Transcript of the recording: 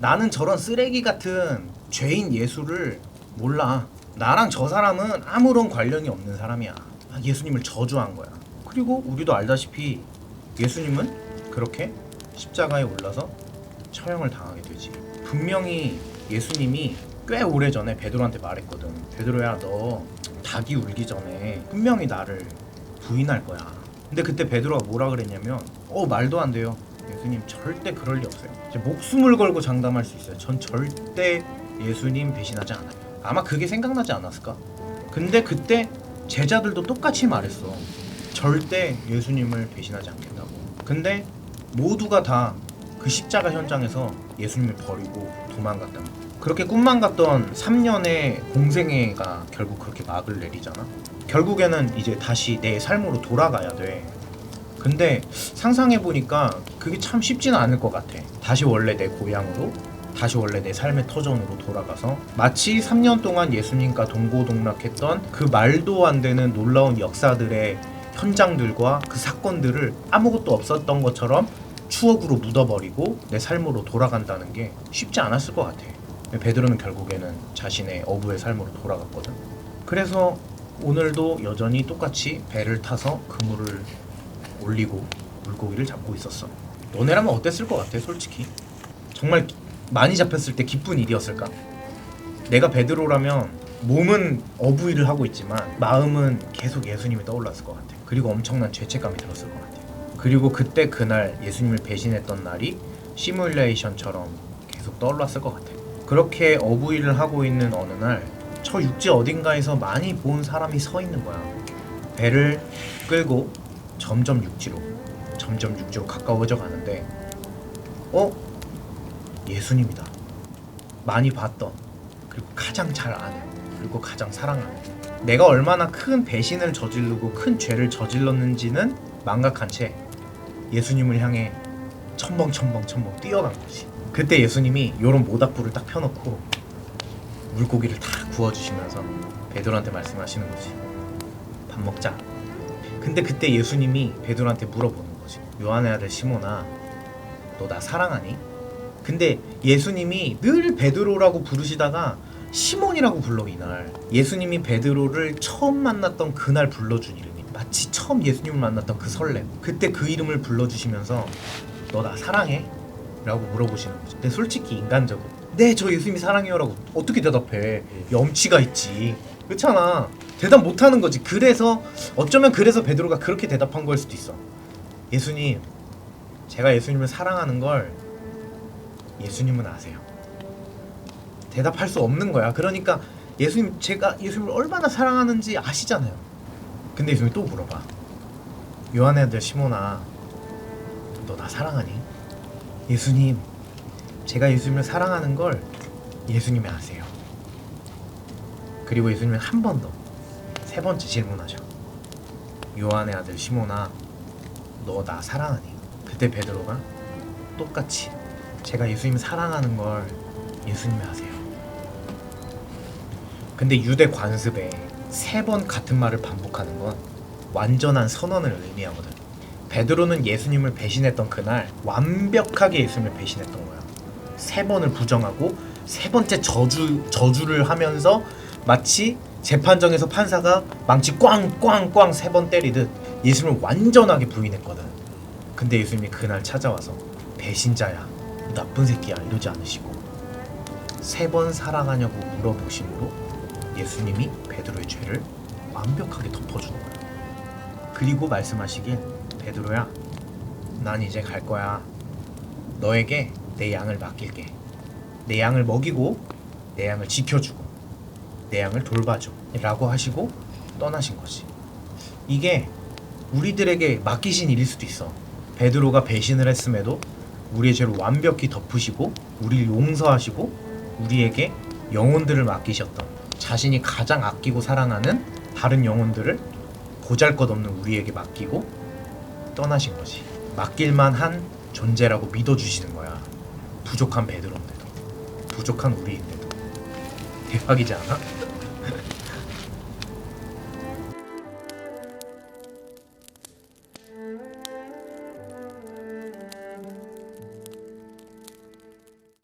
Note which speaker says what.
Speaker 1: 나는 저런 쓰레기 같은 죄인 예수를 몰라. 나랑 저 사람은 아무런 관련이 없는 사람이야. 아, 예수님을 저주한 거야. 그리고 우리도 알다시피 예수님은 그렇게 십자가에 올라서 처형을 당하게 되지. 분명히 예수님이 꽤 오래 전에 베드로한테 말했거든. 베드로야 너 닭이 울기 전에 분명히 나를 부인할 거야. 근데 그때 베드로가 뭐라 그랬냐면 어 말도 안 돼요. 예수님 절대 그럴 리 없어요. 이제 목숨을 걸고 장담할 수 있어요. 전 절대 예수님 배신하지 않아요. 아마 그게 생각나지 않았을까? 근데 그때 제자들도 똑같이 말했어. 절대 예수님을 배신하지 않겠다고. 근데 모두가 다 그 십자가 현장에서 예수님을 버리고 도망갔다. 그렇게 꿈만 같던 3년의 공생애가 결국 그렇게 막을 내리잖아. 결국에는 이제 다시 내 삶으로 돌아가야 돼. 근데 상상해 보니까 그게 참 쉽지는 않을 것 같아. 다시 원래 내 고향으로, 다시 원래 내 삶의 터전으로 돌아가서 마치 3년 동안 예수님과 동고동락했던 그 말도 안 되는 놀라운 역사들의 현장들과 그 사건들을 아무것도 없었던 것처럼 추억으로 묻어버리고 내 삶으로 돌아간다는 게 쉽지 않았을 것 같아. 베드로는 결국에는 자신의 어부의 삶으로 돌아갔거든. 그래서 오늘도 여전히 똑같이 배를 타서 그물을 올리고 물고기를 잡고 있었어. 너네라면 어땠을 것 같아, 솔직히? 정말 기- 많이 잡혔을 때 기쁜 일이었을까? 내가 베드로라면 몸은 어부일을 하고 있지만 마음은 계속 예수님이 떠올랐을 것 같아. 그리고 엄청난 죄책감이 들었을 것 같아. 그리고 그때 그날 예수님을 배신했던 날이 시뮬레이션처럼 계속 떠올랐을 것 같아. 그렇게 어부일을 하고 있는 어느 날 저 육지 어딘가에서 많이 본 사람이 서 있는 거야. 배를 끌고 점점 육지로 점점 육지로 가까워져 가는데 어? 예수님이다. 많이 봤던 그리고 가장 잘 아는 그리고 가장 사랑하는. 내가 얼마나 큰 배신을 저지르고 큰 죄를 저질렀는지는 망각한 채 예수님을 향해 첨벙첨벙 첨벙 뛰어간 거지 그때 예수님이 요런 모닥불을 딱 펴놓고 물고기를 다 구워주시면서 베드로한테 말씀하시는 거지. 밥 먹자. 근데 그때 예수님이 베드로한테 물어보는 거지. 요한의 아들 시몬아, 너 나 사랑하니? 근데 예수님이 늘 베드로라고 부르시다가 시몬이라고 불러 이날. 예수님이 베드로를 처음 만났던 그날 불러준 이름이 마치 처음 예수님을 만났던 그 설렘. 그때 그 이름을 불러주시면서 너 나 사랑해? 라고 물어보시는 거지. 근데 솔직히 인간적으로 네, 저 예수님이 사랑해요라고 어떻게 대답해? 염치가 있지. 그렇잖아. 대답 못 하는 거지. 그래서 어쩌면 그래서 베드로가 그렇게 대답한 걸 수도 있어. 예수님, 제가 예수님을 사랑하는 걸 예수님은 아세요. 대답할 수 없는 거야. 그러니까 예수님 제가 예수님을 얼마나 사랑하는지 아시잖아요. 근데 예수님이 또 물어봐. 요한의 아들 시몬아, 너 나 사랑하니? 예수님, 제가 예수님을 사랑하는 걸 예수님이 아세요. 그리고 예수님은 한 번 더 세 번째 질문하셔. 요한의 아들 시몬아, 너 나 사랑하니? 그때 베드로가 똑같이 제가 예수님 사랑하는 걸 예수님이 아세요. 근데 유대 관습에 세 번 같은 말을 반복하는 건 완전한 선언을 의미하거든. 베드로는 예수님을 배신했던 그날 완벽하게 예수님을 배신했던 거야. 세 번을 부정하고 세 번째 저주 저주를 하면서 마치 재판정에서 판사가 망치 꽝꽝꽝 세 번 때리듯 예수님을 완전하게 부인했거든. 근데 예수님이 그날 찾아와서 배신자야, 나쁜 새끼야 이러지 않으시고 세 번 사랑하냐고 물어보심으로 예수님이 베드로의 죄를 완벽하게 덮어주는 거야. 그리고 말씀하시길 베드로야, 난 이제 갈 거야. 너에게 내 양을 맡길게. 내 양을 먹이고 내 양을 지켜주고 내 양을 돌봐줘. 라고 하시고 떠나신 거지. 이게 우리들에게 맡기신 일일 수도 있어. 베드로가 배신을 했음에도 우리의 죄를 완벽히 덮으시고 우리를 용서하시고 우리에게 영혼들을 맡기셨던 자신이 가장 아끼고 사랑하는 다른 영혼들을 보잘것없는 우리에게 맡기고 떠나신 거지. 맡길만 한 존재라고 믿어주시는 거야. 부족한 베드로인데도 부족한 우리인데도 대박이지 않아?